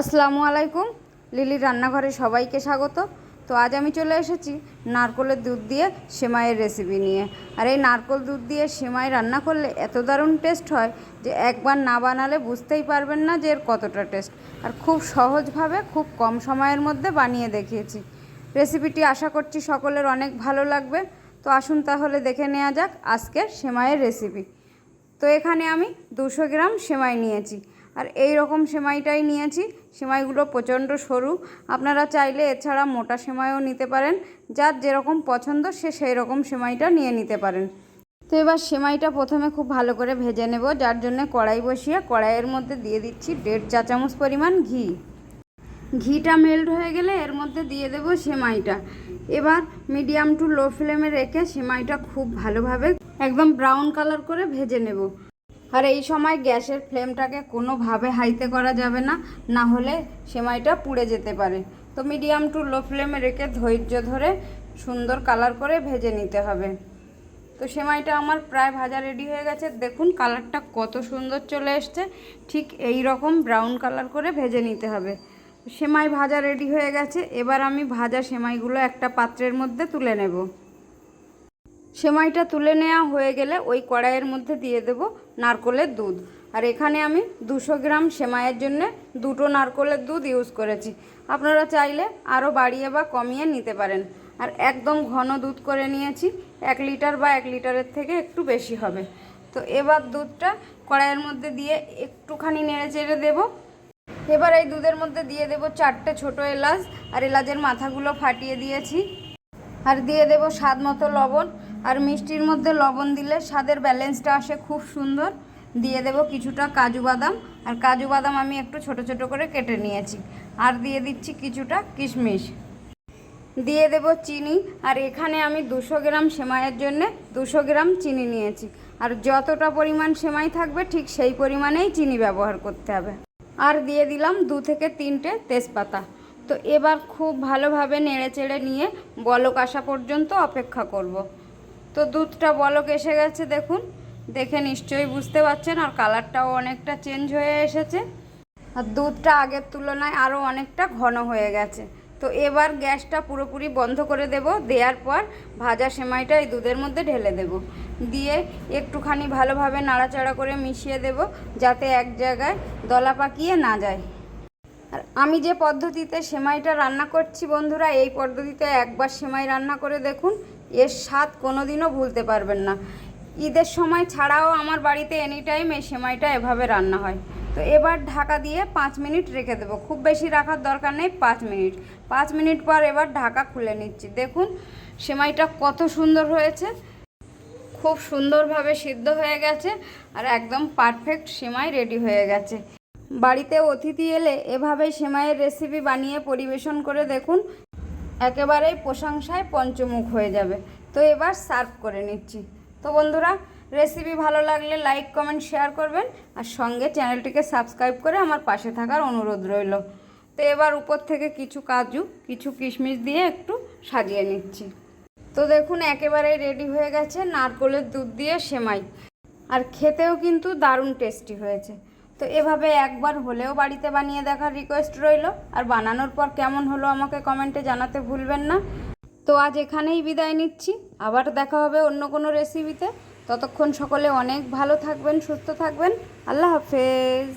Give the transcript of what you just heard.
আসসালামু আলাইকুম। লিলির রান্নাঘরে সবাইকে স্বাগত। তো আজ আমি চলে এসেছি নারকলের দুধ দিয়ে সেমাইয়ের রেসিপি নিয়ে। আর এই নারকল দুধ দিয়ে সেমাই রান্না করলে এত দারুণ টেস্ট হয় যে একবার না বানালে বুঝতেই পারবেন না যে এর কতটা টেস্ট আর খুব সহজভাবে খুব কম সময়ের মধ্যে বানিয়ে দেখিয়েছি। রেসিপিটি আশা করছি সকলের অনেক ভালো লাগবে। তো আসুন তাহলে দেখে নেওয়া যাক আজকের সেমাইয়ের রেসিপি তো এখানে আমি দুশো গ্রাম সেমাই নিয়েছি। আর এই রকম সেমাইটাই নিয়েছি। সেমাইগুলো প্রচণ্ড সরু। আপনারা চাইলে এছাড়া মোটা সেমাইও নিতে পারেন। যার যেরকম পছন্দ সে সেই রকম সেমাইটা নিয়ে নিতে পারেন। তো এবার সেমাইটা প্রথমে খুব ভালো করে ভেজে নেব, যার জন্য কড়াই বসিয়ে কড়াইয়ের মধ্যে দিয়ে দিচ্ছি দেড় চা চামচ পরিমাণ ঘি। ঘিটা মেল্ট হয়ে গেলে এর মধ্যে দিয়ে দেব সেমাইটা। এবার মিডিয়াম টু লো ফ্লেমে রেখে সেমাইটা খুব ভালোভাবে একদম ব্রাউন কালার করে ভেজে নেব। আর এই সময় গ্যাসের ফ্লেমটাকে কোনোভাবে হাইতে করা যাবে না না হলে সেমাইটা পুড়ে যেতে পারে। তো মিডিয়াম টু লো ফ্লেমে রেখে ধৈর্য ধরে সুন্দর কালার করে ভেজে নিতে হবে। তো সেমাইটা আমার প্রায় ভাজা রেডি হয়ে গেছে। দেখুন কালারটা কত সুন্দর চলে এসছে। ঠিক এই রকম ব্রাউন কালার করে ভেজে নিতে হবে। সেমাই ভাজা রেডি হয়ে গেছে। এবার আমি ভাজা সেমাইগুলো একটা পাত্রের মধ্যে তুলে নেব। সেমাইটা তুলে নেওয়া হয়ে গেলে ওই কড়াইয়ের মধ্যে দিয়ে দেব নারকলের দুধ। আর এখানে আমি দুশো গ্রাম সেমাইয়ের জন্য দুটো নারকলের দুধ ইউজ করেছি। আপনারা চাইলে আরও বাড়িয়ে বা কমিয়ে নিতে পারেন। আর একদম ঘন দুধ করে নিয়েছি, এক লিটার বা এক লিটারের থেকে একটু বেশি হবে। তো এবার দুধটা কড়াইয়ের মধ্যে দিয়ে একটুখানি নেড়ে চেড়ে দেবো। এবার এই দুধের মধ্যে দিয়ে দেব চারটে ছোট এলাচ। আর এলাচের মাথাগুলো ফাটিয়ে দিয়েছি। আর দিয়ে দেব স্বাদ মতো লবণ। আর মিষ্টির মধ্যে লবণ দিলে স্বাদের ব্যালেন্সটা আসে খুব সুন্দর। দিয়ে দেব কিছুটা কাজু বাদাম। আর কাজু বাদাম আমি একটু ছোট ছোট করে কেটে নিয়েছি। আর দিয়ে দিচ্ছি কিছুটা কিশমিশ। দিয়ে দেব চিনি। আর এখানে আমি দুশো গ্রাম সেমাইয়ের জন্যে দুশো গ্রাম চিনি নিয়েছি। আর যতটা পরিমাণ সেমাই থাকবে ঠিক সেই পরিমাণেই চিনি ব্যবহার করতে হবে। আর দিয়ে দিলাম দু থেকে তিনটে তেজপাতা। তো এবার খুব ভালোভাবে নেড়ে চেড়ে নিয়ে বলক আসা পর্যন্ত অপেক্ষা করব। তো দুধটা বলক এসে গেছে দেখুন। দেখে নিশ্চয়ই বুঝতে পারছেন আর কালারটাও অনেকটা চেঞ্জ হয়ে এসেছে। আর দুধটা আগের তুলনায় আরও অনেকটা ঘন হয়ে গেছে। তো এবার গ্যাসটা পুরোপুরি বন্ধ করে দেব। দেওয়ার পর ভাজা সেমাইটা এই দুধের মধ্যে ঢেলে দেব। দিয়ে একটুখানি ভালোভাবে নাড়াচাড়া করে মিশিয়ে দেব যাতে এক জায়গায় দলা পাকিয়ে না যায়। আর আমি যে পদ্ধতিতে সেমাইটা রান্না করছি বন্ধুরা, এই পদ্ধতিতে একবার সেমাই রান্না করে দেখুন, এর স্বাদ কোনোদিনও ভুলতে পারবেন না। ঈদের সময় ছাড়াও আমার বাড়িতে এনি টাইম এই সেমাইটা এভাবে রান্না হয়। তো এবার ঢাকা দিয়ে পাঁচ মিনিট রেখে দেবো। খুব বেশি রাখার দরকার নেই, পাঁচ মিনিট। পাঁচ মিনিট পর এবার ঢাকা খুলে নিচ্ছি। দেখুন, সেমাইটা কত সুন্দর হয়েছে। খুব সুন্দরভাবে সিদ্ধ হয়ে গেছে আর একদম পারফেক্ট সেমাই রেডি হয়ে গেছে। বাড়িতে অতিথি এলে এভাবেই সেমাইয়ের রেসিপি বানিয়ে পরিবেশন করে দেখুন, একেবারেই প্রশংসায় পঞ্চমুখ হয়ে যাবে। তো এবার সার্ভ করে নিচ্ছি। তো বন্ধুরা রেসিপি ভালো লাগলে লাইক কমেন্ট শেয়ার করবেন আর সঙ্গে চ্যানেলটিকে সাবস্ক্রাইব করে আমার পাশে থাকার অনুরোধ রইল। তো এবার উপর থেকে কিছু কাজু, কিছু কিশমিশ দিয়ে একটু সাজিয়ে নিচ্ছি। তো দেখুন, একেবারেই রেডি হয়ে গেছে নারকলের দুধ দিয়ে সেমাই। আর খেতেও কিন্তু দারুণ টেস্টি হয়েছে। তো এভাবে একবার হলেও বাড়িতে বানিয়ে দেখার রিকোয়েস্ট রইল। আর বানানোর পর কেমন হলো আমাকে কমেন্টে জানাতে ভুলবেন না। তো আজ এখানেই বিদায় নিচ্ছি। আবার দেখা হবে অন্য কোনো রেসিপিতে ততক্ষণ সকলে অনেক ভালো থাকবেন, সুস্থ থাকবেন। আল্লাহ হাফেজ।